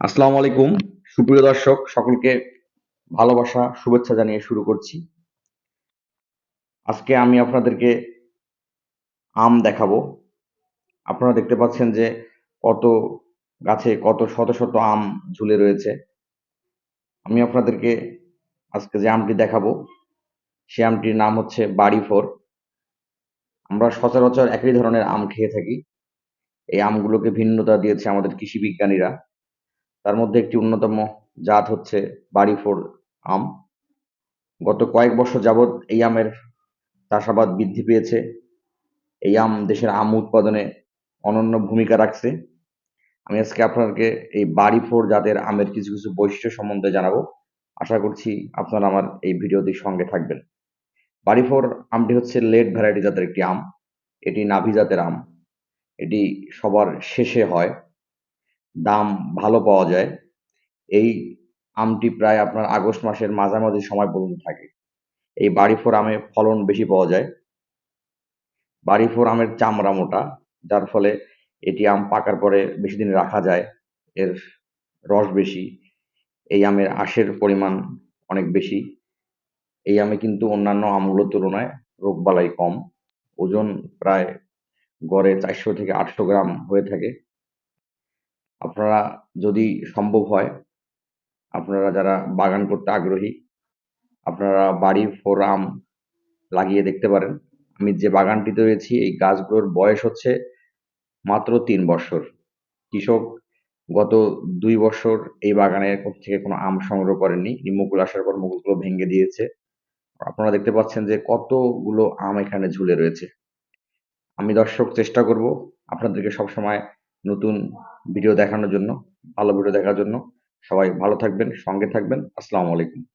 আসসালামু আলাইকুম। সুপ্রিয় দর্শক, সকলকে ভালোবাসা, শুভেচ্ছা জানিয়ে শুরু করছি। আজকে আমি আপনাদেরকে আম দেখাবো। আপনারা দেখতে পাচ্ছেন যে কত গাছে কত শত শত আম ঝুলে রয়েছে। আমি আপনাদেরকে আজকে যে আমটি দেখাবো, সে আমটির নাম হচ্ছে বাড়ি ফোর আমরা সচরাচর একই ধরনের আম খেয়ে থাকি। এই আমগুলোকে ভিন্নতা দিয়েছে আমাদের কৃষি বিজ্ঞানীরা তার মধ্যে একটি অন্যতম জাত হচ্ছে বাড়ি ফোর আম। গত কয়েক বছর যাবৎ এই আমের চাষাবাদ বৃদ্ধি পেয়েছে। এই আম দেশের আম উৎপাদনে অনন্য ভূমিকা রাখছে। আমি আজকে আপনাকে এই বাড়ি ফোর জাতের আমের কিছু কিছু বৈশিষ্ট্য সম্বন্ধে জানাব। আশা করছি আপনারা আমার এই ভিডিওটির সঙ্গে থাকবেন। বাড়ি ফোর আমটি হচ্ছে লেট ভ্যারাইটি জাতের একটি আম। এটি নাভি জাতের আম। এটি সবার শেষে হয়। দাম ভালো পাওয়া যায়। এই আমটি প্রায় আপনার আগস্ট মাসের মাঝামাঝি সময় পর্যন্ত থাকে। এই বাড়ি ফোর আমে ফলন বেশি পাওয়া যায়। বাড়ি ফোর আমের চামড়া মোটা, যার ফলে এটি আম পাকার পরে বেশি দিন রাখা যায়, এর রস বেশি, এই আমের আঁশের পরিমাণ অনেক বেশি। এই আমে কিন্তু অন্যান্য আমগুলোর তুলনায় রোগবালাই কম। ওজন প্রায় গড়ে চারশো থেকে আটশো গ্রাম হয়ে থাকে। আপনারা যদি সম্ভব হয়, আপনারা যারা বাগান করতে আগ্রহী, আপনারা বাড়ি ফোর আম লাগিয়ে দেখতে পারেন। আমি যে বাগানটিতে রয়েছি, এই গাছগুলোর বয়স হচ্ছে মাত্র তিন বছর। কৃষক গত দুই বছর এই বাগানের থেকে কোনো আম সংগ্রহ করেননি। মুকুল আসার পর মুকুলগুলো ভেঙে দিয়েছে। আপনারা দেখতে পাচ্ছেন যে কতগুলো আম এখানে ঝুলে রয়েছে। আমি দর্শক চেষ্টা করব, আপনাদেরকে সবসময় নতুন ভিডিও দেখানোর জন্য, ভালো ভিডিও দেখার জন্য। সবাই ভালো থাকবেন, সঙ্গে থাকবেন। আসসালামু আলাইকুম।